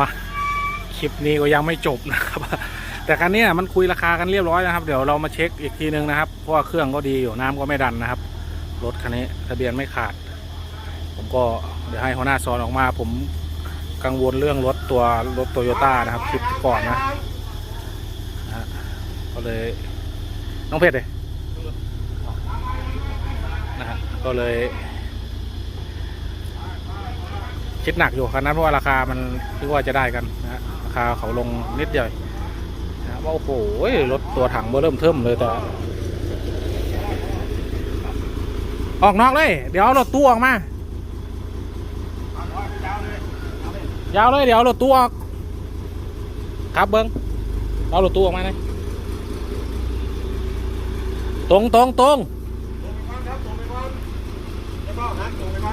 มาคลิปนี้ก็ยังไม่จบนะครับ แต่คันนี้มันคุยราคากันเรียบร้อยนะครับ เดี๋ยวเรามาเช็คอีกทีนึงนะครับ เพราะว่าเครื่องก็ดีอยู่น้ำก็ไม่ดันนะครับ รถคันนี้ทะเบียนไม่ขาด ผมก็เดี๋ยวให้หัวหน้าซอนออกมา ผมกังวลเรื่องรถตัวรถโตโยต้านะครับคลิปก่อนนะนะฮะก็เลยน้องเพชรเลยนะฮะก็เลย คิดหนักอยู่คันนั้นเพราะว่าราคามันคิดว่าจะได้กันนะฮะราคาเขาลงนิดเดียวนะว่าโอ้โหรถตัวถังเบอเริ่มเทิมเลยแต่ ออกนอกเลย เดี๋ยวเอารถตู้ออกมา ยาวเลยเดี๋ยวเอารถตู้ออกครับเบิ้งเอารถตู้ออกมาเลยตรงตรงตรงครับไป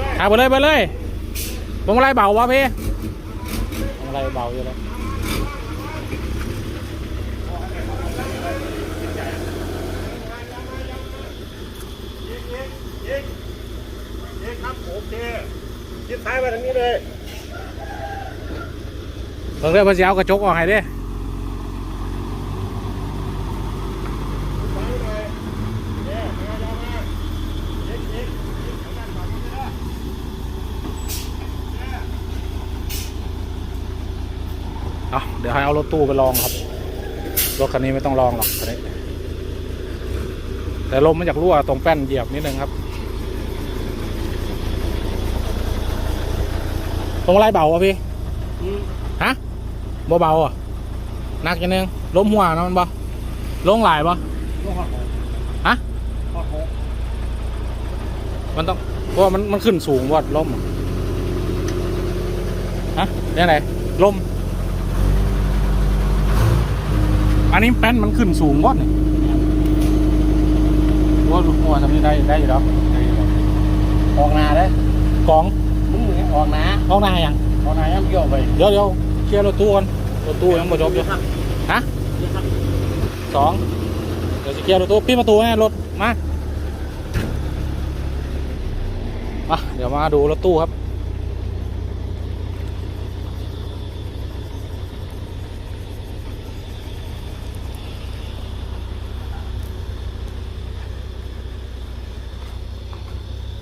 เลยไปเลยมงไรเบาวะพี่มงไรเบาอยู่แล้วนี่ครับโอเคชิดซ้ายมาทางนี้เลยเบิ่งเรื่องภาษีเอากระจกออกให้เด้ ซ้ายหน่อยเนี่ยมายาวมาเย็กเย็กเย็กทางด้านฝั่งนี้นะ เอาเดี๋ยวให้เอารถตู้ไปลองครับ รถคันนี้ไม่ต้องลองหรอกคันนี้ แต่ลมมันจากรั่วตรงแป้นเหยียบนิดนึงครับ ตรงไรเบาวะพี่ ฮะบ่เบาอะหนักจังนึงล้มหัวนะมันบ่ลงหลายบ่ลูกหอดหกฮะหอดหกมันต้องเพราะว่ามันมันขึ้นสูงวัดล้มอะฮะเนี่ยไหนล้ม อันนี้แป้นมันขึ้นสูงวัดนี่ว่าหัวทำนี้ได้ได้อยู่แล้วได้อยู่แล้วออกนาเด้กองมึงเนี่ยออกนาเอาหน้ายังออกนายังเกี่ยวไปเดี๋ยวเดี๋ยวเคลียร์รถตู้ก่อนรถตู้ยังไม่จบอยู่ฮะสองเดี๋ยวจะเคลียร์รถตู้พี่ประตูให้รถมามาเดี๋ยวมาดูรถตู้ครับ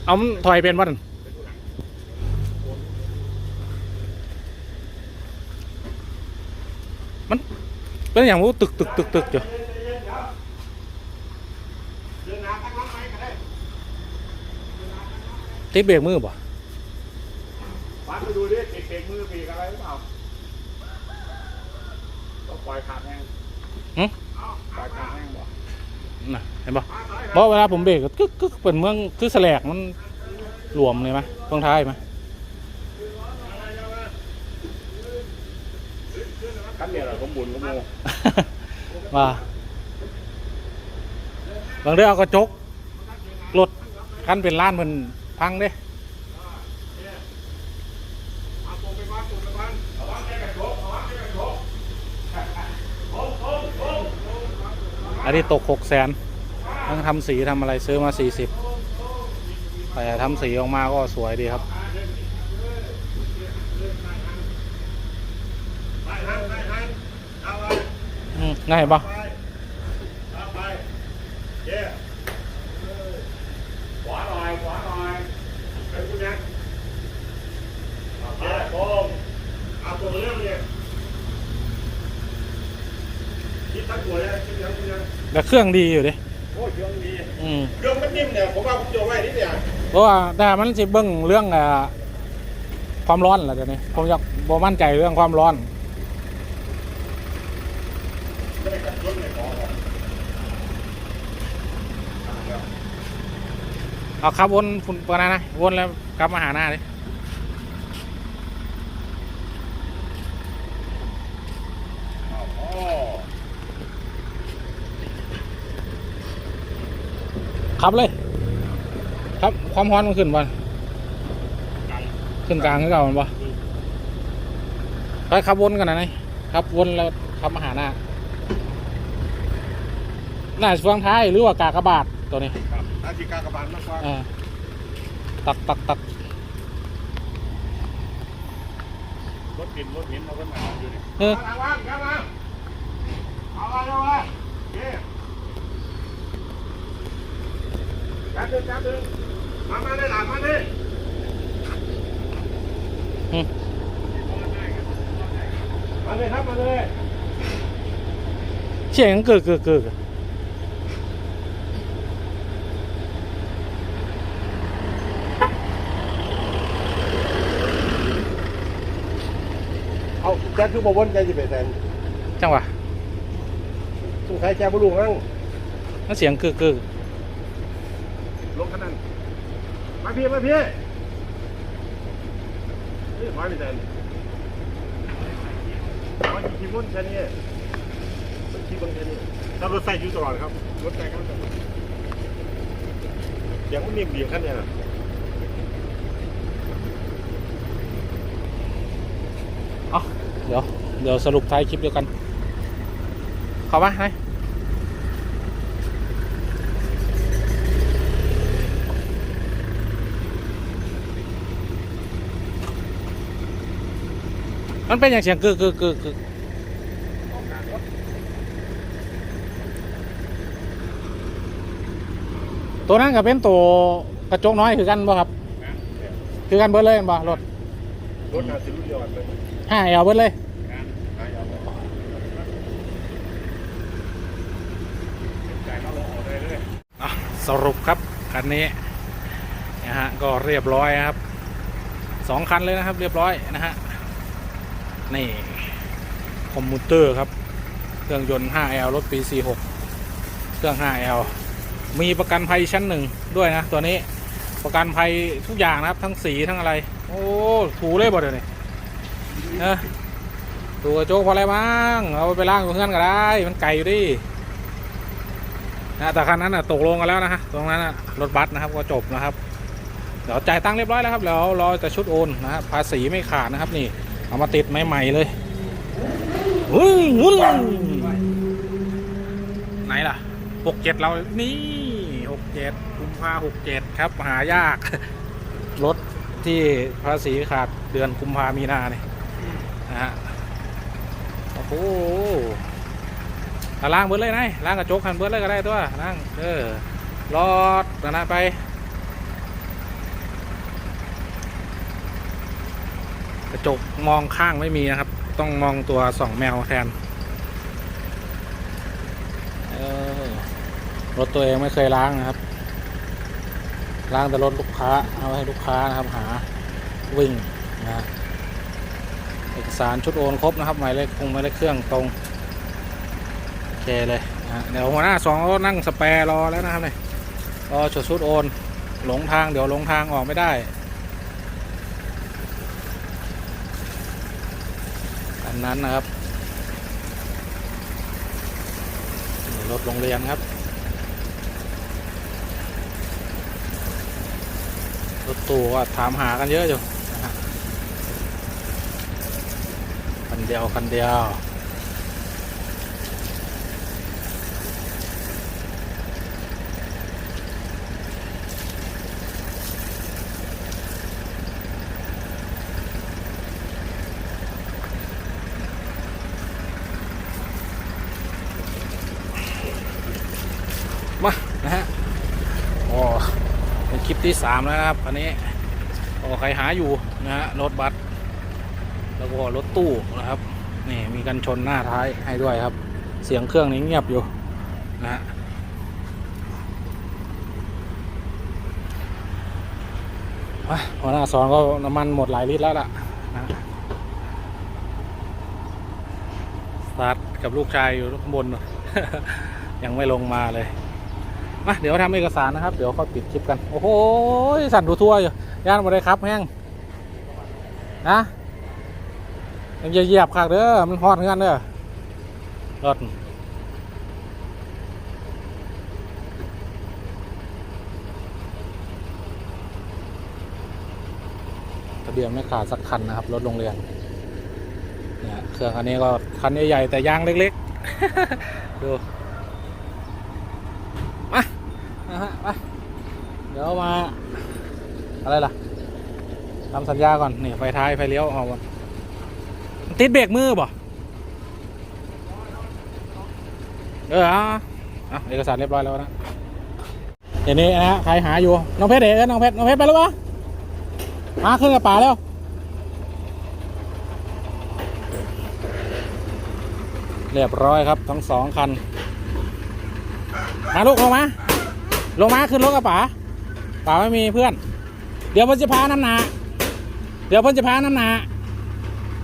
เอามันถอยเป็นวะนั่นมันเป็นอย่างว่าตึกตึกตึกตึกอยู่เดินนาตั้งรับไหมก็ได้ติดเบรกมือป่ะวัดไปดูดิเบรกมือเบรกอะไรหรือเปล่าต้องปล่อยขาดแห้งหึปล่อยขาดแห้งบ่ น่ะเห็นป่ะเพราะเวลาผมเบรกก็กึกกึกเป็นเมืองคือแสลกมันหลวมเลยไหมเบื้องท้ายไหมคันเนี่ยแหละผมบุญผมโมว่าบางเรื่องเอากระจกรถคันเป็นล้านมันพังเด้ เอาตัวไปวัดตัวไปวัดเอาวัดแค่กระจกเอาวัดแค่กระจก อันนี้ตกหกแสนทั้งทำสีทำอะไรซื้อมาสี่สิบแต่ทำสีออกมาก็สวยดีครับไปหันไปหันเอาไปอืมง่ายปะไปเอาไปเย้ขวาหน่อยขวาหน่อยเป็นคุณยังเอาเย้โป้งเอาตัวเรื่องเนี่ยคิดทั้งตัวเลยคิดทั้งตัวเลย แต่เครื่องดีอยู่ดิโอ้ยเครื่องดีอืมเครื่องมันนิ่มเนี่ยผมว่าผมจะไว้นิดเดียวเพราะว่าแต่มันจะเบิ้งเรื่องอ่าความร้อนแหละเดี๋ยวนี้ผมอยากบมั่นใจเรื่องความร้อนไม่ได้กัดรถเลยขอก่อนเอาขับวนฝุ่นปนานะวนแล้วกลับมาหาหน้าดิอ๋ ขับเลย ครับความฮ้อนมันขึ้นบ่ขึ้นกลางขึ้นเก่ามันบ่ไปขับวนกันนะไงขับวนแล้วขับมาหาหน้าหน้าช่วงท้ายหรือว่ากากระบาดตัวนี้ครับอาชีกากบาดมากกว่าตักตักตักรถกินรถเห็นเอาก็มาอยู่นี่เออเอาวาเอามาเอาวาเอามา เลยเสียงเกิดเกิดเกิดเอาแจ็คคือบ่วนใจจะไปแทนจังหวะสงสัยแจ็คบ่ ลงนั่งนั่นเสียงเกิดเกิดลงขนาดมาพี่มาพี่นี่ถอยไปแทนมันขี่วนแค่นี้มันขี่วนแค่นี้ถ้ารถใส่อยู่ตลอดครับ รถใส่กันตลอดอย่างมันมีเบียร์ขั้นเนี่ยนะเอาเดี๋ยว เดี๋ยวสรุปท้ายคลิปเดียวกัน เข้ามาไหน มันเป็นอย่างเสียงกึกกึกกึกกึกตัวนั้นก็เป็นตัวกระจกน้อยคือกันบ่ครับ คือกันเบิดเลยบ่รถรถนาสิรุ่นเดียวกันเลยห้าเอลเบิดเลยหายเอาจ่ายเลยสรุปครับคันนี้นะฮะก็เรียบร้อยครับสองคันเลยนะครับ เรียบร้อยนะฮะ นี่ คอมมูเตอร์ครับ เครื่องยนต์ 5L รถปี 46 เครื่อง 5L มีประกันภัยชั้นหนึ่งด้วยนะ ตัวนี้ประกันภัยทุกอย่างนะครับ ทั้งสีทั้งอะไร โอ้ถูเลยบ่เดี๋ยวนี้เออถูกระโจกพออะไรบ้างเอาไปล้างกับเพื่อนก็ได้ มันไกลอยู่ดินะแต่คันนั้นนะตกลงกันแล้วนะฮะตรงนั้นนะรถบัสนะครับก็จบนะครับเดี๋ยวจ่ายตังค์เรียบร้อยแล้วครับเดี๋ยวรอจะชุดโอนนะครับภาษีไม่ขาดนะครับนี่ เอามาติดใหม่ๆเลยวุ้งวุ้งไหนล่ะหกเจ็ดเรานี่หกเจ็ดกุมภาหกเจ็ดครับหายาก รถที่ภาษีขาดเดือนกุมภามีนาเนี่ยนะฮะโอ้โหอะล้างเบิดเลยนายล้างกระจกคันเบิดเลยก็ได้ตัวล้างเออรอดนะนะไป กระ จกมองข้างไม่มีนะครับ ต้องมองตัวสองแมวแทนรถตัวเองไม่เคยล้างนะครับ ล้างแต่รถลูกค้า เอาไว้ให้ลูกค้านะครับหาวิ่งนะฮะเอกสารชุดโอนครบนะครับหมายเลขคงหมายเลขเครื่องตรงโอเคเลยนะเดี๋ยวหัวหน้าสองนั่งสแปรรอแล้วนะครับเนี่ยรอชุดชุดโอน หลงทางเดี๋ยวหลงทางออกไม่ได้ นั้นนะครับรถโรงเรียนครับ รถตู้ก็ถามหากันเยอะอยู่คันเดียวคันเดียว มานะฮะโอ้เป็น คลิปที่สามแล้วนะครับอันนี้โอ้ใครหาอยู่นะฮะรถบัสแล้วก็รถตู้นะครับนี่มีกันชนหน้าท้ายให้ด้วยครับ เสียงเครื่องนี้เงียบอยู่นะฮะมาหัวหน้าสอนก็น้ำมันหมดหลายลิตรแล้วล่ะนะสตาร์ทกับลูกชายอยู่ข้างบน ยังไม่ลงมาเลย มาเดี๋ยวทำเอกสารนะครับ เดี๋ยวเขาปิดคลิปกัน โอ้โหสั่นดูทั่วอยู่ย่านมาเลยครับแห้งนะยังเหยียบขากเด้อมันฮอดเงินเด้อรถทะเบียนไม่ขาดสักคันนะครับ รถโรงเรียนเนี่ยเครื่องอันนี้ก็คันใหญ่ๆแต่ยางเล็ก ๆ ดู มานะฮะมา เดี๋ยวมา อะไรล่ะทำสัญญาก่อน นี่ ไฟท้าย ไฟเลี้ยวออกก่อนติดเบรกมือบ่เออเอาเอาเอกสารเรียบร้อยแล้วนะเดี๋ยวนี้นะฮะใครหาอยู่ น้องเพชรเอ๋น้องเพชรน้องเพชรไปแล้ววะมาขึ้นกระป๋าแล้วเรียบร้อยครับทั้งสองคัน มาลูกลงมา ลงมาขึ้นรถกระป๋า ป๋าไม่มีเพื่อน เดี๋ยวพ่นจะพาน้ำหนา เดี๋ยวพ่นจะพาน้ำหนา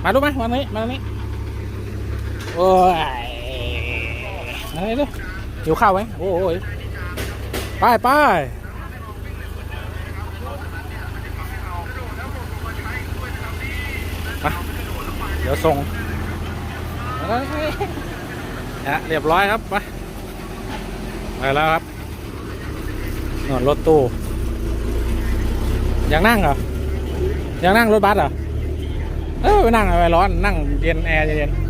มาดูไหมวันนี้มาตรงนี้ โอ้ยอะไรดูหิวข้าวไหมโอ้ยไปไปมาเดี๋ยวส่งนะเรียบร้อยครับไปไปแล้วครับนอนรถตู้ อยากนั่งเหรอ อยากนั่งรถบัสเหรอ เออไปนั่งอะไรร้อนนั่งเย็นแอร์เย็นๆ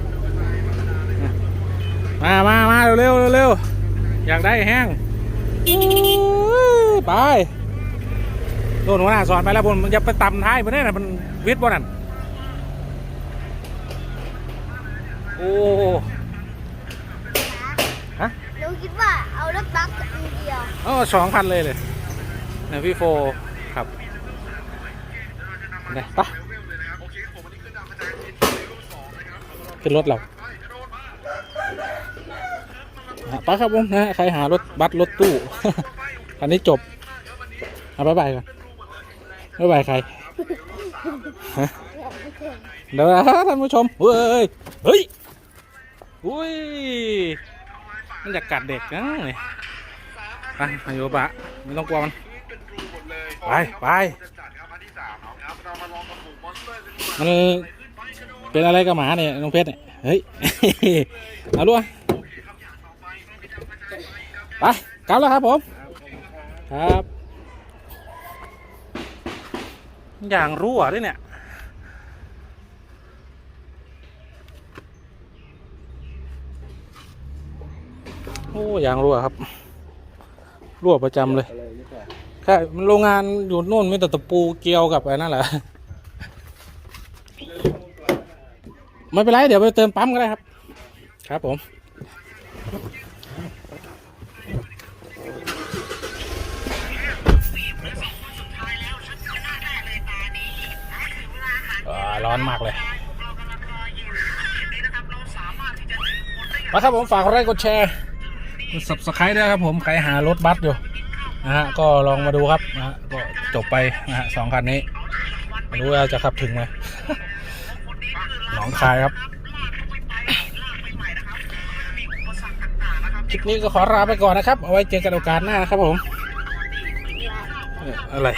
มามามาเร็วเร็วเร็วอยากได้แห้งไปโดนหัวหน้าสอนไปแล้วบนมันจะไปตำท้ายมันได้นะมันวิทย์บ่นั่นโอ้หนูคิดว่าเอารถบัสอันเดียวเออสองคันเลยเลยเนี่ยพี่โฟครับเนี่ยไปขึ้นรถเราอะไปครับผมนะใครหารถบัสรถตู้อันนี้จบเอาบายบายก่อนบายบายใครเดี๋ยวนะท่านผู้ชมเฮ้ยเฮ้ยอุ้ยมันจะกัดเด็กนะนี่ไปอายุบะไม่ต้องกลัวมัน ไป ไป มันเป็นอะไรกับหมาเนี่ยน้องเพชรเนี่ยเฮ้ย เอาด้วไปกลับแล้วครับผม ครับ อย่างรั่วด้วยเนี่ยโอ้อย่างรั่วครับ รั่วประจำเลยแค่มันโรงงานอยู่โน่นมีแต่ตะปูเกลียวกับไอ้นั่นแหละ ไม่เป็นไร เดี๋ยวไปเติมปั๊มก็ได้ครับ ครับผมอ่าร้อนมากเลยมาครับผมฝากกดไลค์กดแชร์กด subscribe ด้วยครับผมใครหารถบัสอยู่นะฮะก็ลองมาดูครับนะฮะก็จบไปนะฮะสองคันนี้ไม่รู้ว่าจะขับถึงไหมหน องคายครับคลิปนี้ก็ขอลาไปก่อนนะครับ เอาไว้เจอกันโอกาสหน้านะครับผมเอ่ออะไร